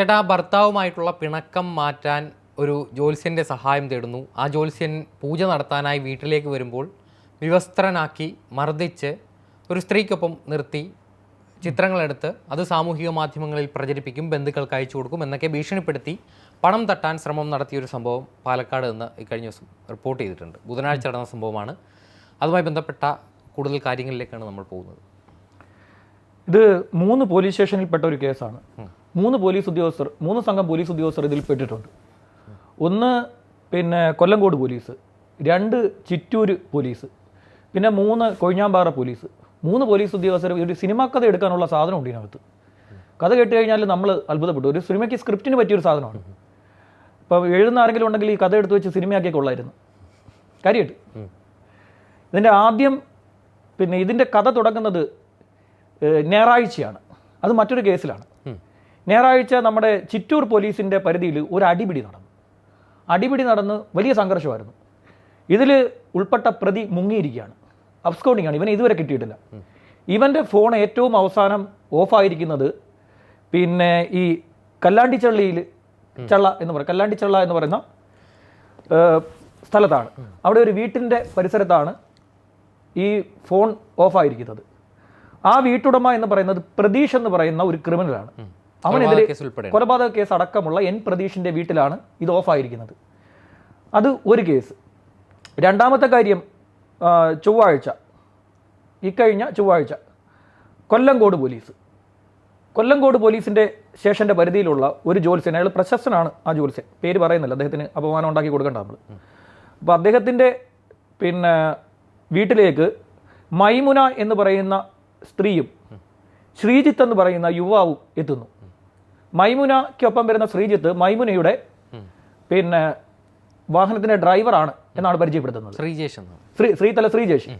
ചേട്ടാ ഭർത്താവുമായിട്ടുള്ള പിണക്കം മാറ്റാൻ ഒരു ജ്യോത്സ്യന്റെ സഹായം തേടുന്നു. ആ ജ്യോത്സ്യൻ പൂജ നടത്താനായി വീട്ടിലേക്ക് വരുമ്പോൾ വിവസ്ത്രനാക്കി മർദ്ദിച്ച് ഒരു സ്ത്രീക്കൊപ്പം നിർത്തി ചിത്രങ്ങളെടുത്ത് അത് സാമൂഹിക മാധ്യമങ്ങളിൽ പ്രചരിപ്പിക്കും ബന്ധുക്കൾക്ക് അയച്ചു കൊടുക്കും എന്നൊക്കെ ഭീഷണിപ്പെടുത്തി പണം തട്ടാൻ ശ്രമം നടത്തിയ ഒരു സംഭവം പാലക്കാട് നിന്ന് ഇക്കഴിഞ്ഞ ദിവസം റിപ്പോർട്ട് ചെയ്തിട്ടുണ്ട്. ബുധനാഴ്ച നടന്ന സംഭവമാണ്. അതുമായി ബന്ധപ്പെട്ട കൂടുതൽ കാര്യങ്ങളിലേക്കാണ് നമ്മൾ പോകുന്നത്. ഇത് മൂന്ന് പോലീസ് സ്റ്റേഷനിൽപ്പെട്ട ഒരു കേസാണ്. മൂന്ന് പോലീസ് ഉദ്യോഗസ്ഥർ മൂന്ന് സംഘം പോലീസ് ഉദ്യോഗസ്ഥർ ഇതിൽ പെട്ടിട്ടുണ്ട്. ഒന്ന് പിന്നെ കൊല്ലങ്കോട് പോലീസ് രണ്ട് ചിറ്റൂർ പോലീസ് പിന്നെ മൂന്ന് കൊഴിഞ്ഞാമ്പാറ പോലീസ്. മൂന്ന് പോലീസ് ഉദ്യോഗസ്ഥർ ഒരു സിനിമാ കഥ എടുക്കാനുള്ള സാധനം ഉണ്ട് ഇതിനകത്ത്. കഥ കേട്ട് കഴിഞ്ഞാൽ നമ്മൾ അത്ഭുതപ്പെട്ടു. ഒരു സിനിമയ്ക്ക് സ്ക്രിപ്റ്റിന് പറ്റിയൊരു സാധനമാണ്. ഇപ്പം എഴുതുന്ന ആരെങ്കിലും ഉണ്ടെങ്കിൽ ഈ കഥ എടുത്ത് വെച്ച് സിനിമയാക്കി കൊള്ളായിരുന്നു. കാര്യമായിട്ട്. ഇതിന്റെ ആദ്യം പിന്നെ ഇതിന്റെ കഥ തുടങ്ങുന്നത് ഞായറാഴ്ചയാണ്. അത് മറ്റൊരു കേസിലാണ്. ഞായറാഴ്ച നമ്മുടെ ചിറ്റൂർ പോലീസിന്റെ പരിധിയിൽ ഒരു അടിപിടി നടന്നു. അടിപിടി നടന്ന് വലിയ സംഘർഷമായിരുന്നു. ഇതിൽ ഉൾപ്പെട്ട പ്രതി മുങ്ങിയിരിക്കുകയാണ്. അബ്സ്കൗണ്ടിങ് ആണ്. ഇവനെ ഇതുവരെ കിട്ടിയിട്ടില്ല. ഇവന്റെ ഫോൺ ഏറ്റവും അവസാനം ഓഫായിരിക്കുന്നത് പിന്നെ ഈ കല്ലാണ്ടിച്ചള്ളിയിൽ ചള്ള എന്ന് പറയും കല്ലാണ്ടിച്ചള്ള എന്ന് പറയുന്ന സ്ഥലത്താണ്. അവിടെ ഒരു വീട്ടിന്റെ പരിസരത്താണ് ഈ ഫോൺ ഓഫായിരിക്കുന്നത് ആ വീട്ടുടമ എന്ന് പറയുന്നത് പ്രതീഷ് എന്ന് പറയുന്ന ഒരു ക്രിമിനലാണ്. അവനെതിരെ കൊലപാതക കേസ് അടക്കമുള്ള എൻ പ്രതീഷിന്റെ വീട്ടിലാണ് ഇത് ഓഫായിരിക്കുന്നത്. അത് ഒരു കേസ്. രണ്ടാമത്തെ കാര്യം ചൊവ്വാഴ്ച. ഇക്കഴിഞ്ഞ ചൊവ്വാഴ്ച കൊല്ലങ്കോട് പോലീസ്. കൊല്ലങ്കോട് പോലീസിന്റെ സ്റ്റേഷന്റെ പരിധിയിലുള്ള ഒരു ജോത്സ്യൻ അയാൾ പ്രശസ്തനാണ് ആ ജോത്സ്യൻ. പേര് പറയുന്നില്ല അദ്ദേഹത്തിന് അപമാനം ഉണ്ടാക്കി കൊടുക്കണ്ട നമ്മൾ അപ്പോൾ അദ്ദേഹത്തിന്റെ പിന്നെ വീട്ടിലേക്ക് മൈമുന എന്ന് പറയുന്ന സ്ത്രീയും ശ്രീജിത്ത് എന്ന് പറയുന്ന യുവാവും എത്തുന്നു. മൈമുനയ്ക്കൊപ്പം വരുന്ന ശ്രീജിത്ത് മൈമുനയുടെ പിന്നെ വാഹനത്തിന്റെ ഡ്രൈവറാണ് എന്നാണ് പരിചയപ്പെടുത്തുന്നത്. ശ്രീജേഷ് ശ്രീ ശ്രീതല ശ്രീജേഷ്.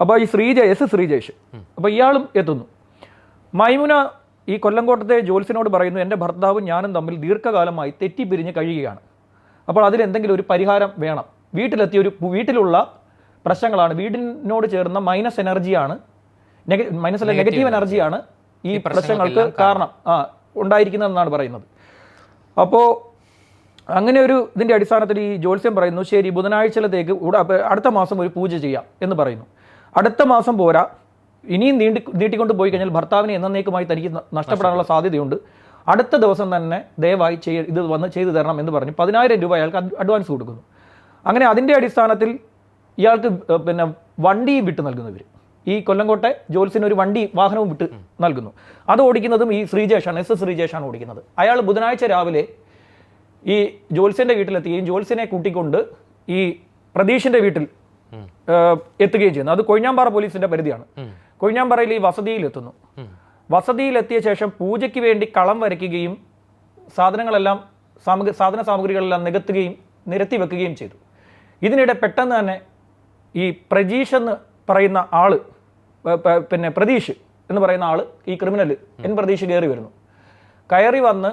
അപ്പോൾ ഈ ശ്രീജ എസ് ശ്രീജേഷ്. അപ്പോൾ ഇയാളും എത്തുന്നു. മൈമുന ഈ കൊല്ലംകോട്ടത്തെ ജോൽസിനോട് പറയുന്നു എന്റെ ഭർത്താവും ഞാനും തമ്മിൽ ദീർഘകാലമായി തെറ്റിപ്പിരിഞ്ഞ് കഴിയുകയാണ്. അപ്പോൾ അതിലെന്തെങ്കിലും ഒരു പരിഹാരം വേണം. വീട്ടിലെത്തിയ ഒരു വീട്ടിലുള്ള പ്രശ്നങ്ങളാണ്. വീടിനോട് ചേർന്ന മൈനസ് എനർജിയാണ് നെഗ- മൈനസ് അല്ല നെഗറ്റീവ് എനർജിയാണ് ഈ പ്രശ്നങ്ങൾക്ക് കാരണം. ആ ഉണ്ടായിരിക്കുന്നതെന്നാണ് പറയുന്നത്. അപ്പോൾ അങ്ങനെ ഒരു ഇതിന്റെ അടിസ്ഥാനത്തിൽ ഈ ജ്യോത്സ്യം പറയുന്നു ശരി ബുധനാഴ്ചയിലത്തേക്ക് അടുത്ത മാസം ഒരു പൂജ ചെയ്യാം എന്ന് പറയുന്നു. അടുത്ത മാസം പോരാ. ഇനിയും നീണ്ടി നീട്ടിക്കൊണ്ട് പോയി കഴിഞ്ഞാൽ ഭർത്താവിനെ എന്നേക്കുമായി തനിക്ക് നഷ്ടപ്പെടാനുള്ള സാധ്യതയുണ്ട്. അടുത്ത ദിവസം തന്നെ ദയവായി ചെയ്യ ഇത് വന്ന് ചെയ്തു തരണം എന്ന് പറഞ്ഞ്. പതിനായിരം രൂപ അയാൾക്ക് അഡ്വാൻസ് കൊടുക്കുന്നു. അങ്ങനെ അതിന്റെ അടിസ്ഥാനത്തിൽ ഇയാൾക്ക് പിന്നെ വണ്ടിയും വിട്ടു നൽകുന്നു ഇവർ ഈ കൊല്ലംകോട്ടെ ജോൽസിന് ഒരു വണ്ടി വാഹനവും വിട്ട് നൽകുന്നു. അത് ഓടിക്കുന്നതും ഈ ശ്രീജേഷാണ് എസ് എസ് ശ്രീജേഷാണ് ഓടിക്കുന്നത്. അയാൾ ബുധനാഴ്ച രാവിലെ ഈ ജോൽസിന്റെ വീട്ടിലെത്തുകയും ജോൽസിനെ കൂട്ടിക്കൊണ്ട് ഈ പ്രതീഷിന്റെ വീട്ടിൽ എത്തുകയും ചെയ്യുന്നു. അത് കൊഴിഞ്ഞാമ്പാറ പോലീസിന്റെ പരിധിയാണ്. കൊഴിഞ്ഞാമ്പാറയിൽ ഈ വസതിയിൽ എത്തുന്നു. വസതിയിലെത്തിയ ശേഷം പൂജയ്ക്ക് വേണ്ടി കളം വരയ്ക്കുകയും സാധനങ്ങളെല്ലാം സാമഗ്രി സാധന സാമഗ്രികളെല്ലാം നികത്തുകയും നിരത്തി വെക്കുകയും ചെയ്തു. ഇതിനിടെ പെട്ടെന്ന് തന്നെ ഈ പ്രജീഷ് എന്ന് പറയുന്ന ആൾ പിന്നെ പ്രതീഷ് എന്ന് പറയുന്ന ആൾ ഈ ക്രിമിനൽ എൻ പ്രതീഷ് കയറി വരുന്നു. കയറി വന്ന്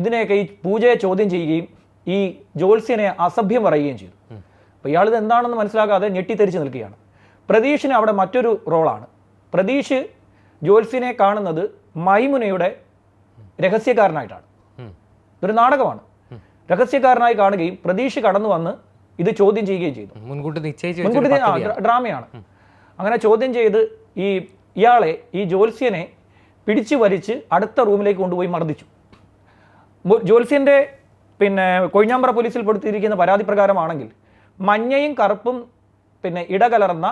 ഇതിനെയൊക്കെ ഈ പൂജയെ ചോദ്യം ചെയ്യുകയും ഈ ജ്യോത്സ്യനെ അസഭ്യം പറയുകയും ചെയ്തു. അപ്പോൾ ഇയാളിത് എന്താണെന്ന് മനസ്സിലാക്കാതെ ഞെട്ടിത്തെരിച്ച് നിൽക്കുകയാണ്. പ്രതീഷിന് അവിടെ മറ്റൊരു റോളാണ് പ്രതീഷ് ജ്യോത്സ്യനെ കാണുന്നത് മൈമുനയുടെ രഹസ്യക്കാരനായിട്ടാണ്. ഇതൊരു നാടകമാണ്. രഹസ്യക്കാരനായി കാണുകയും പ്രതീഷ് കടന്നു വന്ന് ഇത് ചോദ്യം ചെയ്യുകയും ചെയ്തു. മുൻകൂട്ടി ഡ്രാമയാണ്. അങ്ങനെ ചോദ്യം ചെയ്ത് ഈ ഇയാളെ ഈ ജ്യോത്സ്യനെ പിടിച്ചു വലിച്ച് അടുത്ത റൂമിലേക്ക് കൊണ്ടുപോയി മർദ്ദിച്ചു. ജ്യോത്സ്യന്റെ പിന്നെ കൊഴിഞ്ഞാമ്പ്ര പോലീസിൽ പെടുത്തിയിരിക്കുന്ന പരാതി പ്രകാരമാണെങ്കിൽ മഞ്ഞയും കറുപ്പും പിന്നെ ഇടകലർന്ന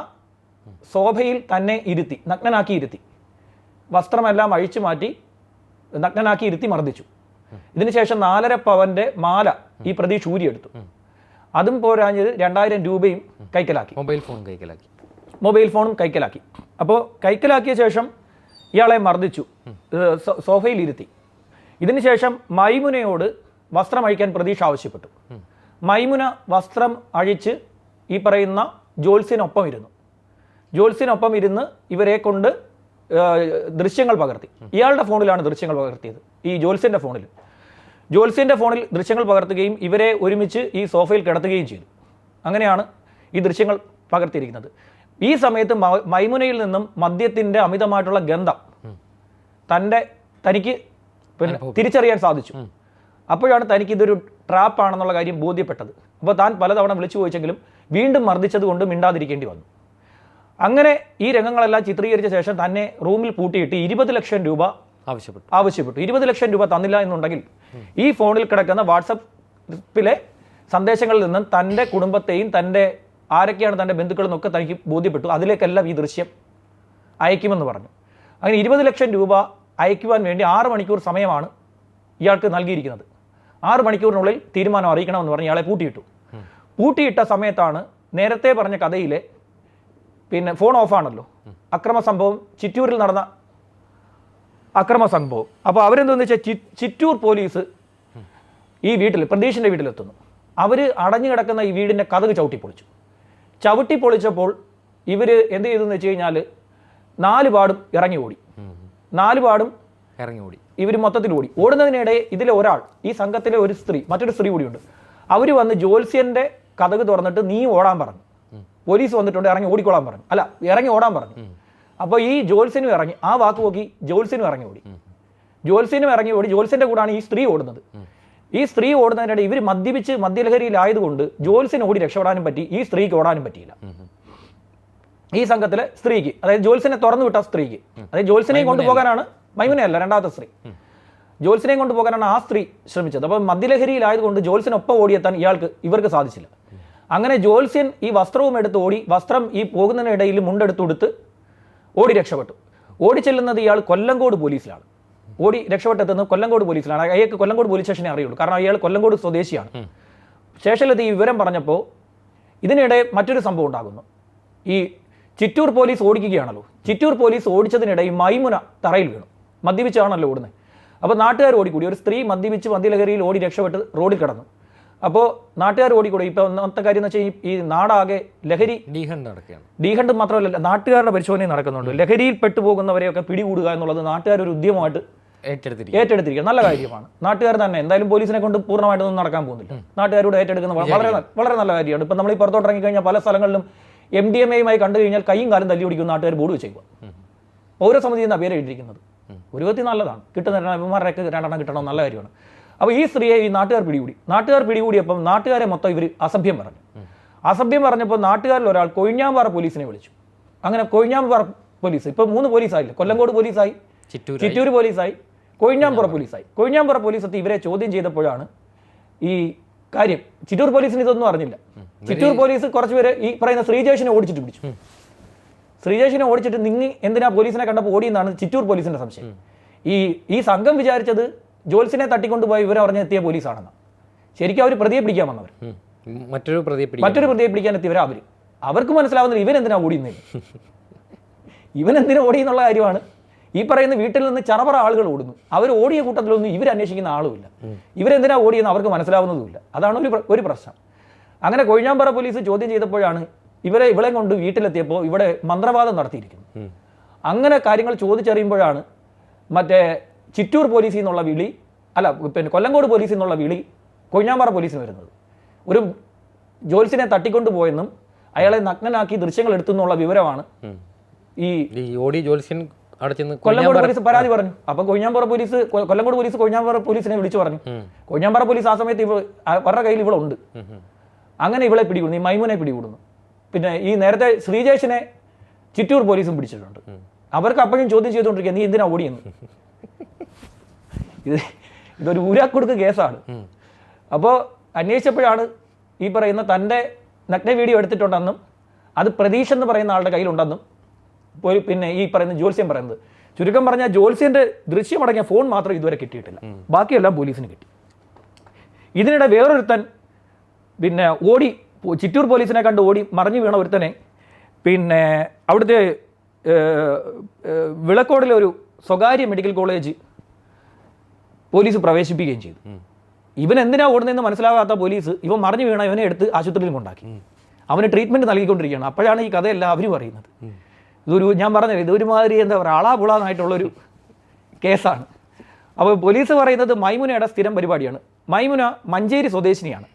ശോഭയിൽ തന്നെ ഇരുത്തി നഗ്നനാക്കി ഇരുത്തി വസ്ത്രമെല്ലാം അഴിച്ചു മാറ്റി നഗ്നനാക്കി ഇരുത്തി മർദ്ദിച്ചു. ഇതിനുശേഷം നാലര പവന്റെ മാല ഈ പ്രതി ചൂരിയെടുത്തു അതും പോരാഞ്ഞത് രണ്ടായിരം രൂപയും കൈക്കലാക്കി. മൊബൈൽ ഫോൺ കൈക്കലാക്കി. മൊബൈൽ ഫോണും കൈക്കലാക്കി. അപ്പോൾ കൈക്കലാക്കിയ ശേഷം ഇയാളെ മർദ്ദിച്ചു. സോഫയിൽ ഇരുത്തി. ഇതിനുശേഷം മൈമുനയോട് വസ്ത്രം അഴിക്കാൻ പ്രതീക്ഷ ആവശ്യപ്പെട്ടു. മൈമുന വസ്ത്രം അഴിച്ച് ഈ പറയുന്ന ജോത്സ്യനൊപ്പം ഇരുന്നു. ജോത്സ്യനൊപ്പം ഇരുന്ന് ഇവരെ കൊണ്ട് ദൃശ്യങ്ങൾ പകർത്തി. ഇയാളുടെ ഫോണിലാണ് ദൃശ്യങ്ങൾ പകർത്തിയത് ഈ ജോൽസിന്റെ ഫോണിൽ ജോൽസിന്റെ ഫോണിൽ ദൃശ്യങ്ങൾ പകർത്തുകയും ഇവരെ ഒരുമിച്ച് ഈ സോഫയിൽ കിടത്തുകയും ചെയ്തു. അങ്ങനെയാണ് ഈ ദൃശ്യങ്ങൾ പകർത്തിയിരിക്കുന്നത്. ഈ സമയത്ത് മൈമുനയിൽ നിന്നും മദ്യത്തിന്റെ അമിതമായിട്ടുള്ള ഗന്ധം തന്റെ തനിക്ക് പിന്നെ തിരിച്ചറിയാൻ സാധിച്ചു. അപ്പോഴാണ് തനിക്ക് ഇതൊരു ട്രാപ്പാണെന്നുള്ള കാര്യം ബോധ്യപ്പെട്ടത്. അപ്പോൾ താൻ പലതവണ വിളിച്ചു ചോദിച്ചെങ്കിലും വീണ്ടും മർദ്ദിച്ചത് കൊണ്ട് മിണ്ടാതിരിക്കേണ്ടി വന്നു. അങ്ങനെ ഈ രംഗങ്ങളെല്ലാം ചിത്രീകരിച്ച ശേഷം തന്നെ റൂമിൽ പൂട്ടിയിട്ട് ഇരുപത് ലക്ഷം രൂപ ആവശ്യപ്പെട്ടു. ആവശ്യപ്പെട്ടു. ഇരുപത് ലക്ഷം രൂപ തന്നില്ല എന്നുണ്ടെങ്കിൽ ഈ ഫോണിൽ കിടക്കുന്ന വാട്സപ്പിലെ സന്ദേശങ്ങളിൽ നിന്നും തന്റെ കുടുംബത്തെയും തന്റെ ആരൊക്കെയാണ് തന്റെ ബന്ധുക്കളെന്നൊക്കെ തനിക്ക് ബോധ്യപ്പെട്ടു. അതിലേക്കെല്ലാം ഈ ദൃശ്യം അയക്കുമെന്ന് പറഞ്ഞു. അങ്ങനെ ഇരുപത് ലക്ഷം രൂപ അയക്കുവാൻ വേണ്ടി ആറ് മണിക്കൂർ സമയമാണ് ഇയാൾക്ക് നൽകിയിരിക്കുന്നത്. ആറ് മണിക്കൂറിനുള്ളിൽ തീരുമാനം അറിയിക്കണമെന്ന് പറഞ്ഞ് ഇയാളെ പൂട്ടിയിട്ടു. പൂട്ടിയിട്ട സമയത്താണ് നേരത്തെ പറഞ്ഞ കഥയിലെ പിന്നെ ഫോൺ ഓഫാണല്ലോ അക്രമ സംഭവം ചിറ്റൂരിൽ നടന്ന അക്രമ സംഭവം. അപ്പോൾ അവരെന്തെന്ന് വെച്ചാൽ ചിറ്റൂർ പോലീസ് ഈ വീട്ടിൽ പ്രതീഷിന്റെ വീട്ടിലെത്തുന്നു. അവർ അടഞ്ഞു കിടക്കുന്ന ഈ വീടിന്റെ കഥക് ചവിട്ടി പൊളിച്ചു ചവിട്ടി പൊളിച്ചപ്പോൾ ഇവർ എന്ത് ചെയ്തു എന്ന് വെച്ച് കഴിഞ്ഞാൽ നാല് പാടും ഇറങ്ങി ഓടി. നാല് പാടും ഇറങ്ങി ഓടി. ഇവർ മൊത്തത്തിൽ ഓടി. ഓടുന്നതിനിടെ ഇതിലെ ഒരാൾ ഈ സംഘത്തിലെ ഒരു സ്ത്രീ മറ്റൊരു സ്ത്രീ കൂടിയുണ്ട്. അവർ വന്ന് ജോത്സ്യന്റെ കഥക് തുറന്നിട്ട് നീ ഓടാൻ പറഞ്ഞു. പോലീസ് വന്നിട്ടുണ്ട് ഇറങ്ങി ഓടിക്കോളാൻ പറഞ്ഞു. അല്ല ഇറങ്ങി ഓടാൻ പറഞ്ഞു. അപ്പോൾ ഈ ജോത്സ്യനും ഇറങ്ങി. ആ വാക്ക് നോക്കി ജോത്സ്യനും ഇറങ്ങി ഓടി. ജോത്സ്യനും ഇറങ്ങി ഓടി. ജോത്സ്യന്റെ കൂടാണ് ഈ സ്ത്രീ ഓടുന്നത്. ഈ സ്ത്രീ ഓടുന്നതിനിടെ ഇവർ മദ്യപിച്ച് മദ്യലഹരിയിലായതുകൊണ്ട് ജോത്സ്യന് ഓടി രക്ഷപ്പെടാനും പറ്റി ഈ സ്ത്രീക്ക് ഓടാനും പറ്റിയില്ല. ഈ സംഘത്തിലെ സ്ത്രീക്ക് അതായത് ജോത്സ്യനെ തുറന്നു വിട്ട സ്ത്രീക്ക് അതായത് ജോത്സ്യനെയും കൊണ്ടുപോകാനാണ് മൈമുനയല്ല രണ്ടാമത്തെ സ്ത്രീ. ജോത്സ്യനെയും കൊണ്ടുപോകാനാണ് ആ സ്ത്രീ ശ്രമിച്ചത്. അപ്പോൾ മദ്യലഹരിയിലായതുകൊണ്ട് ജോത്സ്യനൊപ്പം ഓടിയെത്താൻ ഇയാൾക്ക് ഇവർക്ക് സാധിച്ചില്ല. അങ്ങനെ ജോത്സ്യൻ ഈ വസ്ത്രവും എടുത്ത് ഓടി വസ്ത്രം ഈ പോകുന്നതിനിടയിൽ മുണ്ടെടുത്തുകൊടുത്ത് ഓടി രക്ഷപ്പെട്ടു. ഓടി ചെല്ലുന്നത് ഇയാൾ കൊല്ലങ്കോട് പോലീസിലാണ്. ഓടി രക്ഷപ്പെട്ടെത്തുന്നത് കൊല്ലങ്കോട് പോലീസിലാണ്. അയാൾക്ക് കൊല്ലങ്കോട് പോലീസ് സ്റ്റേഷനെ അറിയുള്ളൂ. കാരണം അയാൾ കൊല്ലങ്കോട് സ്വദേശിയാണ്. സ്റ്റേഷനിലെത്തി ഈ വിവരം പറഞ്ഞപ്പോൾ ഇതിനിടെ മറ്റൊരു സംഭവം ഉണ്ടാകുന്നു. ഈ ചിറ്റൂർ പോലീസ് ഓടിക്കുകയാണല്ലോ. ചിറ്റൂർ പോലീസ് ഓടിച്ചതിനിടെ ഈ മൈമുന തറയിൽ വീണു. മദ്യപിച്ചാണല്ലോ ഓടുന്നത്. അപ്പോൾ നാട്ടുകാർ ഓടിക്കൂടി. ഒരു സ്ത്രീ മദ്യപിച്ച് മദ്യലഹരിയിൽ ഓടി രക്ഷപ്പെട്ട് റോഡിൽ കിടന്നു. അപ്പോൾ നാട്ടുകാർ ഓടിക്കൂടി. ഇപ്പോൾ ഒന്നാമത്തെ കാര്യം എന്ന് വെച്ചാൽ ഈ- നാടാകെ ലഹരി ഡീഹണ്ട് നടക്കുകയാണ്. ഡീഹണ്ട് മാത്രമല്ല നാട്ടുകാരുടെ പരിശോധനയും നടക്കുന്നുണ്ട്. ലഹരിയിൽ പെട്ടുപോകുന്നവരെയൊക്കെ പിടികൂടുക എന്നുള്ളത് നാട്ടുകാർ ഒരു ഉദ്യമമായിട്ട് ഏറ്റെടുത്തിരിക്കുക നല്ല കാര്യമാണ്. നാട്ടുകാർ തന്നെ എന്തായാലും പോലീസിനെ കൊണ്ട് പൂർണമായിട്ടൊന്നും നടക്കാൻ പോകുന്നില്ല. നാട്ടുകാരോട് ഏറ്റെടുക്കുന്ന വളരെ വളരെ നല്ല കാര്യമാണ്. ഇപ്പം നമ്മൾ ഈ പുറത്തോട്ട് ഇറങ്ങി കഴിഞ്ഞാൽ പല സ്ഥലങ്ങളിലും എം ഡി എം എയുമായി കണ്ടു കഴിഞ്ഞാൽ കൈയും കാലും തല്ലി പിടിക്കുന്ന നാട്ടുകാർ ബോർഡ് വെച്ചേക്കുക. പൗരസമിതി എന്ന പേര് എഴുതിയിരിക്കുന്നത്? ഒരു വിധത്തിൽ നല്ലതാണ്. കിട്ടുന്ന രണ്ടെണ്ണമാരൊക്കെ രണ്ടെണ്ണം കിട്ടണം നല്ല കാര്യമാണ്. അപ്പോൾ ഈ സ്ത്രീയെ ഈ നാട്ടുകാർ പിടികൂടി. നാട്ടുകാർ പിടികൂടിയപ്പം നാട്ടുകാരെ മൊത്തം ഇവർ അസഭ്യം പറഞ്ഞു. അസഭ്യം പറഞ്ഞപ്പോൾ നാട്ടുകാരിൽ ഒരാൾ കൊഴിഞ്ഞാമ്പാറ പോലീസിനെ വിളിച്ചു. അങ്ങനെ കൊഴിഞ്ഞാമ്പാറ പോലീസ് ഇപ്പം മൂന്ന് പോലീസായില്ല? കൊല്ലങ്കോട് പോലീസായി. ചിറ്റൂർ പോലീസായി. കൊഴിഞ്ഞാമ്പുറ പോലീസായി. കൊഴിഞ്ഞാമ്പുറ പോലീസ് എത്തി ഇവരെ ചോദ്യം ചെയ്തപ്പോഴാണ് ഈ കാര്യം. ചിറ്റൂർ പോലീസിന് ഇതൊന്നും അറിഞ്ഞില്ല. ചിറ്റൂർ പോലീസ് കുറച്ചുപേര് ഈ പറയുന്ന ശ്രീജേഷിനെ ഓടിച്ചിട്ട് പിടിച്ചു. ശ്രീജേഷിനെ ഓടിച്ചിട്ട് നിങ്ങി എന്തിനാ പോലീസിനെ കണ്ടപ്പോൾ ഓടിയെന്നാണ് ചിറ്റൂർ പോലീസിന്റെ സംശയം. ഈ ഈ സംഘം വിചാരിച്ചത് ജോൽസിനെ തട്ടിക്കൊണ്ടുപോയി ഇവരെ അറിഞ്ഞെത്തിയ പോലീസാണെന്ന്. ശരിക്കും അവർ പ്രതിയെ പിടിക്കാൻ വന്നവർ മറ്റൊരു പ്രതിയെ മറ്റൊരു പ്രതിയെ പിടിക്കാൻ എത്തിയവർ അവർ അവർക്ക് മനസ്സിലാവുന്നില്ല ഇവൻ എന്തിനാ ഓടിയെന്ന്. ഇവൻ എന്തിനാ ഓടി എന്നുള്ള കാര്യമാണ് ഈ പറയുന്ന വീട്ടിൽ നിന്ന് ചറപറ ആളുകൾ ഓടുന്നു. അവർ ഓടിയ കൂട്ടത്തിലൊന്നും ഇവർ അന്വേഷിക്കുന്ന ആളുമില്ല ഇവരെന്തിനാ ഓടിയെന്ന് അവർക്ക് മനസ്സിലാവുന്നതുമില്ല അതാണ് ഒരു ഒരു പ്രശ്നം. അങ്ങനെ കൊഴിഞ്ഞാമ്പറ പോലീസ് ചോദ്യം ചെയ്തപ്പോഴാണ് ഇവരെ ഇവളെ കൊണ്ട് വീട്ടിലെത്തിയപ്പോൾ ഇവിടെ മന്ത്രവാദം നടത്തിയിരിക്കുന്നു. അങ്ങനെ കാര്യങ്ങൾ ചോദിച്ചറിയുമ്പോഴാണ് മറ്റേ ചിറ്റൂർ പോലീസിൽ നിന്നുള്ള വിളി അല്ല പിന്നെ കൊല്ലങ്കോട് പോലീസിൽ നിന്നുള്ള വിളി കൊഴിഞ്ഞാമ്പാറ പോലീസിന് വരുന്നത്. ഒരു ജോൽസിനെ തട്ടിക്കൊണ്ടുപോയെന്നും അയാളെ നഗ്നനാക്കി ദൃശ്യങ്ങൾ എടുത്തു എന്നുള്ള വിവരമാണ് ഈ ഓടി ജോത്സ്യൻ അവിടെ ചെന്ന് കൊല്ലംകോട് പോലീസ് പരാതി പറഞ്ഞു. അപ്പം കൊഴിഞ്ഞാമ്പാറ പോലീസ് കൊല്ലംകോട് കൊല്ലങ്കോട് പോലീസ് കൊഴിഞ്ഞാമ്പാറ പോലീസിനെ വിളിച്ചു പറഞ്ഞു. കൊഴിഞ്ഞാമ്പാറ പോലീസ് ആ സമയത്ത് ഇവ അവരുടെ കയ്യിൽ ഇവളുണ്ട് ഉണ്ട്. അങ്ങനെ ഇവളെ പിടികൂടുന്നു. ഈ മൈമുനെ പിടികൂടുന്നു. പിന്നെ ഈ നേരത്തെ ശ്രീജേഷിനെ ചിറ്റൂർ പോലീസും പിടിച്ചിട്ടുണ്ട്. അവർക്ക് അപ്പോഴും ചോദ്യം ചെയ്തുകൊണ്ടിരിക്കുക നീ എന്തിനാ ഓടിയെന്ന്? ഇത് ഇതൊരു ഊരാക്കൊടുക്ക് കേസാണ്. അപ്പോൾ അന്വേഷിച്ചപ്പോഴാണ് ഈ പറയുന്ന തന്റെ നഗ്ന വീഡിയോ എടുത്തിട്ടുണ്ടെന്നും അത് പ്രതീക്ഷ എന്ന് പറയുന്ന ആളുടെ കയ്യിലുണ്ടെന്നും ഒരു പിന്നെ ഈ പറയുന്ന ജോത്സ്യം പറയുന്നത്. ചുരുക്കം പറഞ്ഞാൽ ജോത്സ്യന്റെ ദൃശ്യമടങ്ങിയ ഫോൺ മാത്രം ഇതുവരെ കിട്ടിയിട്ടില്ല. ബാക്കിയെല്ലാം പോലീസിന് കിട്ടി. ഇതിനിടെ വേറൊരുത്തൻ പിന്നെ ഓടി ചിറ്റൂർ പോലീസിനെ കണ്ട് ഓടി മറിഞ്ഞു വീണ ഒരുത്തനെ പിന്നെ അവിടുത്തെ വിളക്കോടിലെ ഒരു സ്വകാര്യ മെഡിക്കൽ കോളേജ് പോലീസ് പ്രവേശിപ്പിക്കുകയും ചെയ്തു. ഇവൻ എന്തിനാ ഓടുന്നതെന്ന് മനസ്സിലാകാത്ത പോലീസ് ഇവൻ മറിഞ്ഞു വീണ ഇവനെ എടുത്ത് ആശുപത്രിയിൽ കൊണ്ടാക്കി. അവന് ട്രീറ്റ്മെന്റ് നൽകിക്കൊണ്ടിരിക്കുകയാണ്. അപ്പോഴാണ് ഈ കഥയെല്ലാം അവരും അറിയുന്നത്. ഇതൊരു ഞാൻ പറഞ്ഞത് ഇതൊരുമാതിരി എന്താ പറയുക അളാപുളാന്നായിട്ടുള്ളൊരു കേസാണ്. അപ്പോൾ പോലീസ് പറയുന്നത് മൈമുനയുടെ സ്ഥിരം പരിപാടിയാണ്. മൈമുന മഞ്ചേരി സ്വദേശിനിയാണ്.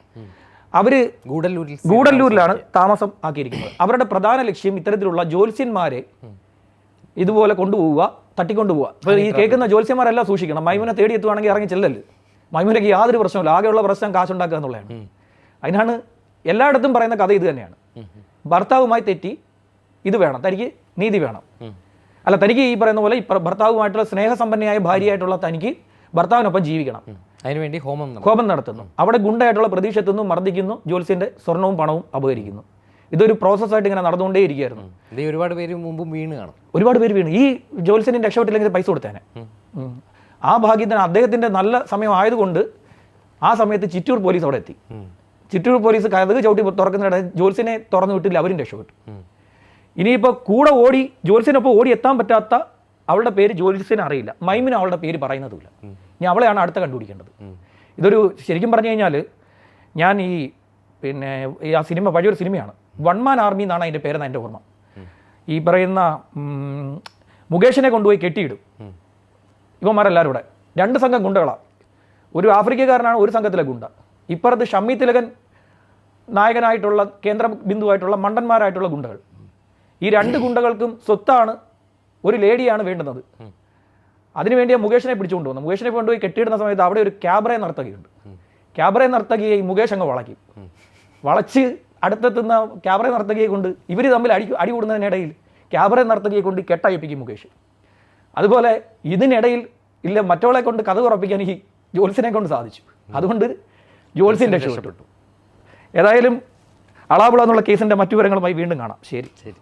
അവർ ഗൂഡല്ലൂരിൽ ഗൂഡല്ലൂരിലാണ് താമസം ആക്കിയിരിക്കുന്നത്. അവരുടെ പ്രധാന ലക്ഷ്യം ഇത്തരത്തിലുള്ള ജോത്സ്യന്മാരെ ഇതുപോലെ കൊണ്ടുപോവുക തട്ടിക്കൊണ്ടുപോവുക. പോവുക ഇപ്പോൾ ഈ കേൾക്കുന്ന ജ്യോത്സ്യന്മാരെല്ലാം സൂക്ഷിക്കണം. മൈമുനെ തേടി എത്തുവാണെങ്കിൽ ഇറങ്ങി ചെല്ലല് മൈമുനയ്ക്ക് യാതൊരു പ്രശ്നമില്ല ആകെയുള്ള പ്രശ്നം കാശുണ്ടാക്കുക എന്നുള്ളതാണ്. അതിനാണ് എല്ലായിടത്തും പറയുന്ന കഥ ഇത് തന്നെയാണ്. ഭർത്താവുമായി തെറ്റി ഇത് വേണം. തനിക്ക് നീതി വേണം. അല്ല തനിക്ക് ഈ പറയുന്ന പോലെ ഭർത്താവുമായിട്ടുള്ള സ്നേഹസമ്പന്നയായ ഭാര്യയായിട്ടുള്ള തനിക്ക് ഭർത്താവിനൊപ്പം ജീവിക്കണം. അതിനുവേണ്ടി ഹോമം ഹോമം നടത്തുന്നു. അവിടെ ഗുണ്ടായിട്ടുള്ള പ്രതീക്ഷ എത്തുന്നു മർദ്ദിക്കുന്നു. ജോൽസിന്റെ സ്വർണവും പണവും അപഹരിക്കുന്നു. ഇതൊരു പ്രോസസ്സായിട്ട് ഇങ്ങനെ നടന്നുകൊണ്ടേ ഇരിക്കുകയായിരുന്നു. ഇത് ഒരുപാട് പേര് മുമ്പും വീണ് കാണും. ഒരുപാട് പേര് വീണു. ഈ ജ്യോത്സ്യന് രക്ഷപ്പെട്ടില്ലെങ്കിൽ പൈസ കൊടുത്തേനെ. ആ ഭാഗ്യത്തിന് അദ്ദേഹത്തിന്റെ നല്ല സമയം ആയതുകൊണ്ട് ആ സമയത്ത് ചിറ്റൂർ പോലീസ് അവിടെ എത്തി. ചിറ്റൂർ പോലീസ് കഥക് ചവിട്ടി തുറക്കുന്നിടയിൽ ജോൽസിനെ തുറന്നു വിട്ടില്ല. അവരും രക്ഷപ്പെട്ടു. ഇനിയിപ്പോൾ കൂടെ ഓടി ജ്യോത്സ്യനൊപ്പം ഓടി എത്താൻ പറ്റാത്ത അവളുടെ പേര് ജ്യോത്സ്യന് അറിയില്ല. മൈമിന് അവളുടെ പേര് പറയുന്നതുമില്ല. ഇനി അവളെയാണ് അടുത്ത കണ്ടുപിടിക്കേണ്ടത്. ഇതൊരു ശരിക്കും പറഞ്ഞു കഴിഞ്ഞാൽ ഞാൻ ഈ പിന്നെ ഈ ആ സിനിമ പഴയൊരു സിനിമയാണ്. വൺ മാൻ ആർമി എന്നാണ് അതിന്റെ പേരെന്ന് എന്റെ ഓർമ്മ. ഈ പറയുന്ന മുകേഷിനെ കൊണ്ടുപോയി കെട്ടിയിടും. ഇവന്മാരെല്ലാവരും കൂടെ. രണ്ട് സംഘം ഗുണ്ടകളാണ് ഒരു ആഫ്രിക്കക്കാരനാണ് ഒരു സംഘത്തിലെ ഗുണ്ട. ഇപ്പുറത്ത് ഷമ്മി തിലകൻ നായകനായിട്ടുള്ള കേന്ദ്ര ബിന്ദുവായിട്ടുള്ള മണ്ടന്മാരായിട്ടുള്ള ഗുണ്ടകൾ. ഈ രണ്ട് ഗുണ്ടകൾക്കും സ്വത്താണ് ഒരു ലേഡിയാണ് വേണ്ടുന്നത്. അതിനുവേണ്ടി മുകേഷിനെ പിടിച്ചുകൊണ്ട് വന്നു. മുകേഷിനെ കൊണ്ടുപോയി കെട്ടിയിടുന്ന സമയത്ത് അവിടെ ഒരു ക്യാബറെ നർത്തകിയുണ്ട്. ക്യാബറെ നർത്തകിയെ ഈ മുകേഷ് അങ്ങ് വളക്കി. വളച്ച് അടുത്തെത്തുന്ന ക്യാബറെ നർത്തകിയെ കൊണ്ട് ഇവർ തമ്മിൽ അടി അടി കൂടുന്നതിനിടയിൽ ക്യാബറെ നർത്തകിയെ കൊണ്ട് കെട്ടയപ്പിക്കും മുകേഷ്. അതുപോലെ ഇതിനിടയിൽ ഇല്ല മറ്റവളെ കൊണ്ട് കഥ ഉറപ്പിക്കാൻ ഈ ജോൽസിനെ കൊണ്ട് സാധിച്ചു. അതുകൊണ്ട് ജോത്സ്യൻ രക്ഷപ്പെട്ടു. ഏതായാലും അളാബുള എന്നുള്ള കേസിന്റെ മറ്റു വിവരങ്ങളുമായി വീണ്ടും കാണാം. ശരി. ശരി.